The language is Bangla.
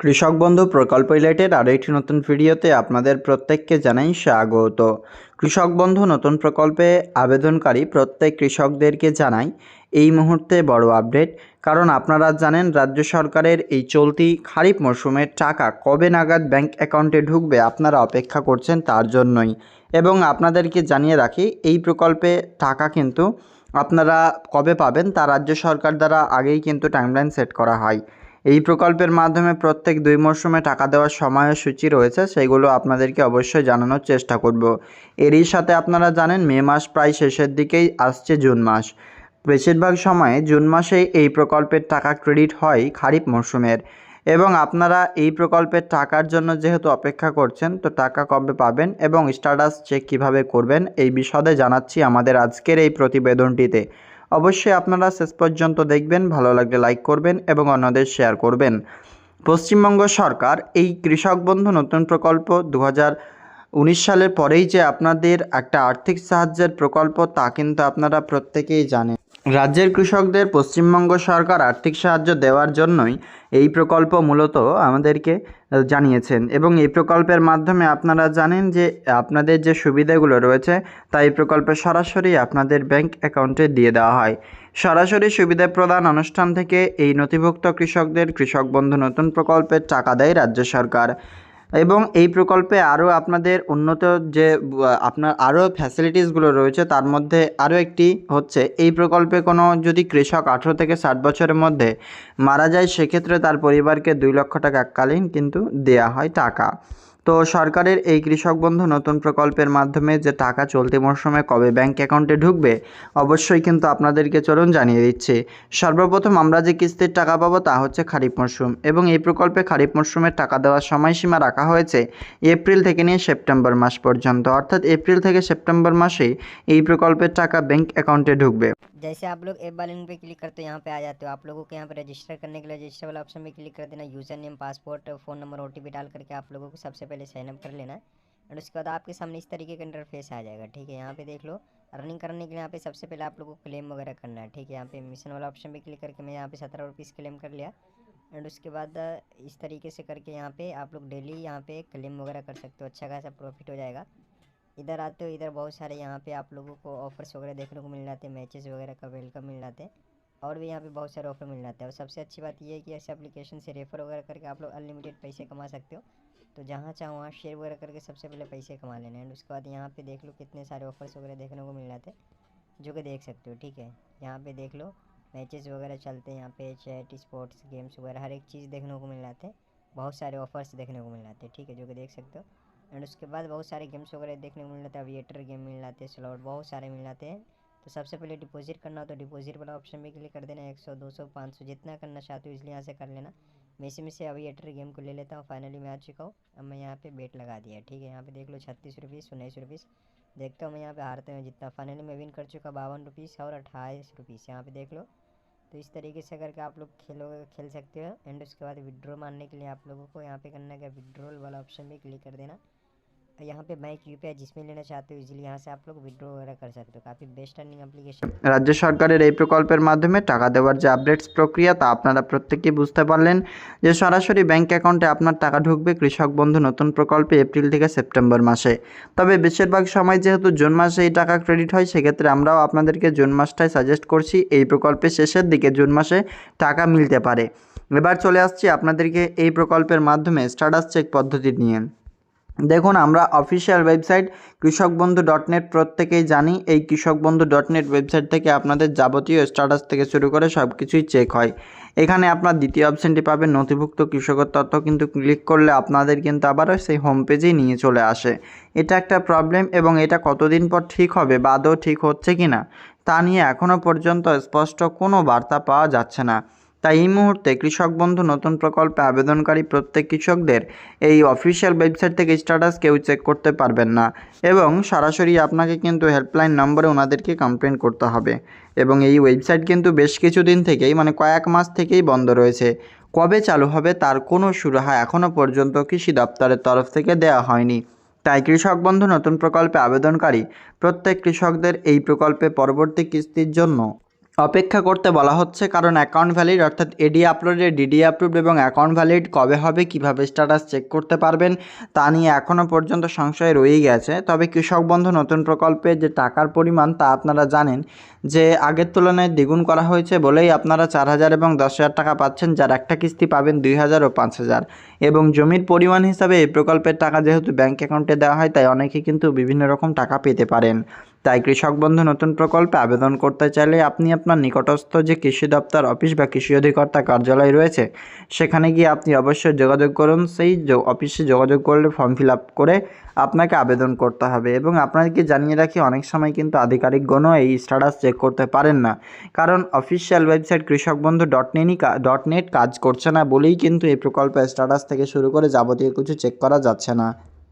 কৃষক বন্ধু প্রকল্প রিলেটেড আরও একটি নতুন ভিডিওতে আপনাদের প্রত্যেককে জানাই স্বাগত। কৃষক বন্ধু, নতুন প্রকল্পে আবেদনকারী প্রত্যেক কৃষকদেরকে জানাই এই মুহূর্তে বড় আপডেট। কারণ আপনারা জানেন, রাজ্য সরকারের এই চলতি খারিফ মরশুমের টাকা কবে নাগাদ ব্যাংক অ্যাকাউন্টে ঢুকবে আপনারা অপেক্ষা করছেন তার জন্যই। এবং আপনাদেরকে জানিয়ে রাখি, এই প্রকল্পে টাকা কিন্তু আপনারা কবে পাবেন তা রাজ্য সরকার দ্বারা আগেই কিন্তু টাইমলাইন সেট করা হয়। এই প্রকল্পের মাধ্যমে প্রত্যেক দুই মরশুমে টাকা দেওয়ার সময়সূচি রয়েছে, সেগুলো আপনাদেরকে অবশ্যই জানানোর চেষ্টা করব। এরই সাথে আপনারা জানেন, মে মাস প্রায় শেষের দিকেই আসছে জুন মাস। বেশিরভাগ সময়ে জুন মাসেই এই প্রকল্পের টাকা ক্রেডিট হয় খারিফ মরশুমের। এবং আপনারা এই প্রকল্পের টাকার জন্য যেহেতু অপেক্ষা করছেন, তো টাকা কবে পাবেন এবং স্ট্যাটাস চেক কীভাবে করবেন এই বিশদে জানাচ্ছি আমাদের আজকের এই প্রতিবেদনটিতে। অবশ্যই আপনারা শেষ পর্যন্ত দেখবেন, ভালো লাগলে লাইক করবেন এবং অন্যদের শেয়ার করবেন। পশ্চিমবঙ্গ সরকার এই কৃষক বন্ধু নতুন প্রকল্প দু উনিশ সালের পরেই যে আপনাদের একটা আর্থিক সাহায্যের প্রকল্প তা কিন্তু আপনারা প্রত্যেকেই জানেন। রাজ্যের কৃষকদের পশ্চিমবঙ্গ সরকার আর্থিক সাহায্য দেওয়ার জন্যই এই প্রকল্প মূলত আমাদেরকে জানিয়েছেন। এবং এই প্রকল্পের মাধ্যমে আপনারা জানেন যে আপনাদের যে সুবিধাগুলো রয়েছে, তা এই প্রকল্পে সরাসরি আপনাদের ব্যাংক অ্যাকাউন্টে দিয়ে দেওয়া হয়। সরাসরি সুবিধা প্রদান অনুষ্ঠান থেকে এই নথিভুক্ত কৃষকদের কৃষক বন্ধু নতুন প্রকল্পের টাকা দেয় রাজ্য সরকার। এবং এই প্রকল্পে আরও আপনাদের উন্নত যে, আপনার আরও ফ্যাসিলিটিসগুলো রয়েছে তার মধ্যে আরও একটি হচ্ছে, এই প্রকল্পে কোনো যদি কৃষক আঠেরো থেকে ষাট বছরের মধ্যে মারা যায়, সেক্ষেত্রে তার পরিবারকে দুই লক্ষ টাকা এককালীন কিন্তু দেয়া হয় টাকা। তো সরকারের এই কৃষক বন্ধু নতুন প্রকল্পের মাধ্যমে যে টাকা চলতি মরশুমে কবে ব্যাংক অ্যাকাউন্টে ঢুকবে, অবশ্যই কিন্তু আপনাদেরকে চলুন জানিয়ে দিচ্ছি। সর্বপ্রথম আমরা যে কিস্তির টাকা পাবো তা হচ্ছে খারিফ মরশুম এবং এই প্রকল্পে খারিফ মরশুমের টাকা দেওয়ার সময়সীমা রাখা হয়েছে এপ্রিল থেকে নিয়ে সেপ্টেম্বর মাস পর্যন্ত। অর্থাৎ এপ্রিল থেকে সেপ্টেম্বর মাসে এই প্রকল্পের টাকা ব্যাংক অ্যাকাউন্টে ঢুকবে। जैसे आप लोग बार लिंक पे क्लिक करते हो, यहाँ पे आ जाते हो। आप लोगों को यहाँ पे रजिस्टर करने के लिए रजिस्टर वाला ऑप्शन पे क्लिक कर देना। User name passport phone number OTP डाल करके आप लोगों को सबसे पहले साइनअप कर लेना। है और उसके बाद आपके सामने इस तरीके का इंटरफेस आ जाएगा, ठीक है? यहाँ पे देख लो रनिंग करने के लिए यहाँ पे सबसे पहले आप लोगों को क्लेम वगैरह करना है, ठीक है? यहाँ पे मिशन वाला ऑप्शन पे क्लिक करके मैं यहाँ पे सत्रह रुपीज़ क्लेम कर लिया। एंड उसके बाद, इस तरीके से करके यहाँ पे आप लोग डेली यहाँ पे क्लेम वगैरह कर सकते हो। अच्छा खासा प्रॉफिट हो जाएगा। इधर आते हो, इधर बहुत सारे यहाँ पे आप लोगों को ऑफर्स वगैरह देखने को मिल जाते हैं मैचेस वगैरह का वेलकम मिल जाते हैं, और भी यहाँ पे बहुत सारे ऑफ़र मिल जाते हैं। और सबसे अच्छी बात ये है कि ऐसे एप्लीकेशन से रेफर वगैरह करके आप लोग अनलिमिटेड पैसे कमा सकते हो। तो जहाँ चाहो वहाँ शेयर वगैरह करके सबसे पहले पैसे कमा लेना एंड उसके बाद यहाँ पे देख लो कितने सारे ऑफर्स वगैरह देखने को मिल जाते हैं, जो कि देख सकते हो, ठीक है। यहाँ पे देख लो मैचेस वगैरह चलते हैं, यहाँ पे चैट स्पोर्ट्स गेम्स वगैरह, हर एक चीज़ देखने को मिल जाते हैं, बहुत सारे ऑफर्स देखने को मिल जाते हैं, ठीक है, जो कि देख सकते हो। एंड उसके बाद बहुत सारे गेम्स वगैरह देखने को मिल जाते हैं। अविएटर गेम मिल जाते हैं स्लॉट बहुत सारे मिल जाते हैं। तो सबसे पहले डिपॉजिट करना हो तो डिपॉजिट वाला ऑप्शन भी क्लिक कर देना, एक सौ, दो सौ, पाँच सौ, जितना करना चाहते हो इसलिए यहाँ से कर लेना। मैं इसी में से अविएटर गेम को ले लेता हूँ फाइनली मैं आ चुका हूँ। अब मैं यहाँ पे बेट लगा दिया ठीक है? यहाँ पे देख लो छत्तीस रुपीस उन्नीस रुपीज़ देखता हूँ मैं यहाँ पे हारते हैं जितना फाइनली मैं विन कर चुका बावन रुपीस और अट्ठाईस रुपीस यहाँ पे देख लो। तो इस तरीके से करके आप लोग खेलोगे खेल सकते हो। एंड उसके बाद विड्रॉ मारने के लिए आप लोगों को यहाँ पे करना है विड्रॉल वाला ऑप्शन भी क्लिक कर देना। और यहाँ पे बैंक यू जिसमें लेना चाहते हो इजीली यहाँ से आप लोग विड्रॉ वगैरह कर सकते हो काफ़ी बेस्ट अर्निंग एप्लीकेशन রাজ্য সরকারের এই প্রকল্পের মাধ্যমে টাকা দেওয়ার যে আপডেটস প্রক্রিয়া তা আপনারা প্রত্যেকেই বুঝতে পারলেন যে সরাসরি ব্যাংক অ্যাকাউন্টে আপনার টাকা ঢুকবে কৃষক বন্ধু নতুন প্রকল্পে এপ্রিল থেকে সেপ্টেম্বর মাসে তবে বেশিরভাগ সময় যেহেতু জুন মাসে এই টাকা ক্রেডিট হয় সেক্ষেত্রে আমরাও আপনাদেরকে জুন মাসটাই সাজেস্ট করছি এই প্রকল্পের শেষের দিকে জুন মাসে টাকা মিলতে পারে এবার চলে আসছি আপনাদেরকে এই প্রকল্পের মাধ্যমে স্ট্যাটাস চেক পদ্ধতি নিয়ে দেখুন, আমরা অফিসিয়াল ওয়েবসাইট কৃষক বন্ধু ডট নেট প্রত্যেকেই জানি। এই কৃষক বন্ধু ডট নেট ওয়েবসাইট থেকে আপনাদের যাবতীয় স্ট্যাটাস থেকে শুরু করে সব কিছুই চেক হয়। এখানে আপনার দ্বিতীয় অপশানটি পাবেন নথিভুক্ত কৃষকের তথ্য, কিন্তু ক্লিক করলে আপনাদের কিন্তু আবারও সেই হোম পেজেই নিয়ে চলে আসে। এটা একটা প্রবলেম এবং এটা কতদিন পর ঠিক হবে বা আদৌ ঠিক হচ্ছে কি না তা নিয়ে এখনও পর্যন্ত স্পষ্ট কোনো বার্তা পাওয়া যাচ্ছে না। তাই এই মুহূর্তে কৃষক বন্ধু নতুন প্রকল্পে আবেদনকারী প্রত্যেক কৃষকদের এই অফিসিয়াল ওয়েবসাইট থেকে স্ট্যাটাস কেউ চেক করতে পারবেন না এবং সরাসরি আপনাকে কিন্তু হেল্পলাইন নম্বরে ওনাদেরকে কমপ্লেন করতে হবে। এবং এই ওয়েবসাইট কিন্তু বেশ কিছুদিন থেকেই মানে কয়েক মাস থেকেই বন্ধ রয়েছে। কবে চালু হবে তার কোনো সুরাহা এখনও পর্যন্ত কৃষি দপ্তরের তরফ থেকে দেওয়া হয়নি। তাই কৃষক বন্ধু নতুন প্রকল্পে আবেদনকারী প্রত্যেক কৃষকদের এই প্রকল্পে পরবর্তী কিস্তির জন্য অপেক্ষা করতে বলা হচ্ছে কারণ অ্যাকাউন্ট ভ্যালিড অর্থাৎ এডি আপলোডেড ডিডি আপলোড এবং অ্যাকাউন্ট ভ্যালিড কবে হবে, কীভাবে স্ট্যাটাস চেক করতে পারবেন তা নিয়ে এখনও পর্যন্ত সংশয় রয়েই গেছে। তবে কৃষক বন্ধু, নতুন প্রকল্পে যে টাকার পরিমাণ তা আপনারা জানেন যে আগের তুলনায় দ্বিগুণ করা হয়েছে বলেই আপনারা চার হাজার এবং দশ হাজার টাকা পাচ্ছেন, যার একটা কিস্তি পাবেন দুই হাজার ও পাঁচ হাজার। এবং জমির পরিমাণ হিসাবে এই প্রকল্পের টাকা যেহেতু ব্যাঙ্ক অ্যাকাউন্টে দেওয়া হয়, তাই অনেকে কিন্তু বিভিন্ন রকম টাকা পেতে পারেন। তাই কৃষক বন্ধু, নতুন প্রকল্পে আবেদন করতে চাইলে আপনি আপনার নিকটস্থ যে কৃষি দপ্তর, অফিস বা কৃষি অধিকর্তা কার্যালয় রয়েছে, সেখানে গিয়ে আপনি অবশ্যই যোগাযোগ করুন। সেই অফিসে যোগাযোগ করলে ফর্ম ফিল আপ করে আপনাকে আবেদন করতে হবে এবং আপনাদেরকে জানিয়ে রাখি, অনেক সময় কিন্তু আধিকারিকগণও এই স্ট্যাটাস চেক করতে পারেন না। কারণ অফিসিয়াল ওয়েবসাইট কৃষক বন্ধু ডট নেটই ডট নেট কাজ করছে না বলেই কিন্তু এই প্রকল্পের স্ট্যাটাস থেকে শুরু করে যাবতীয় কিছু চেক করা যাচ্ছে না।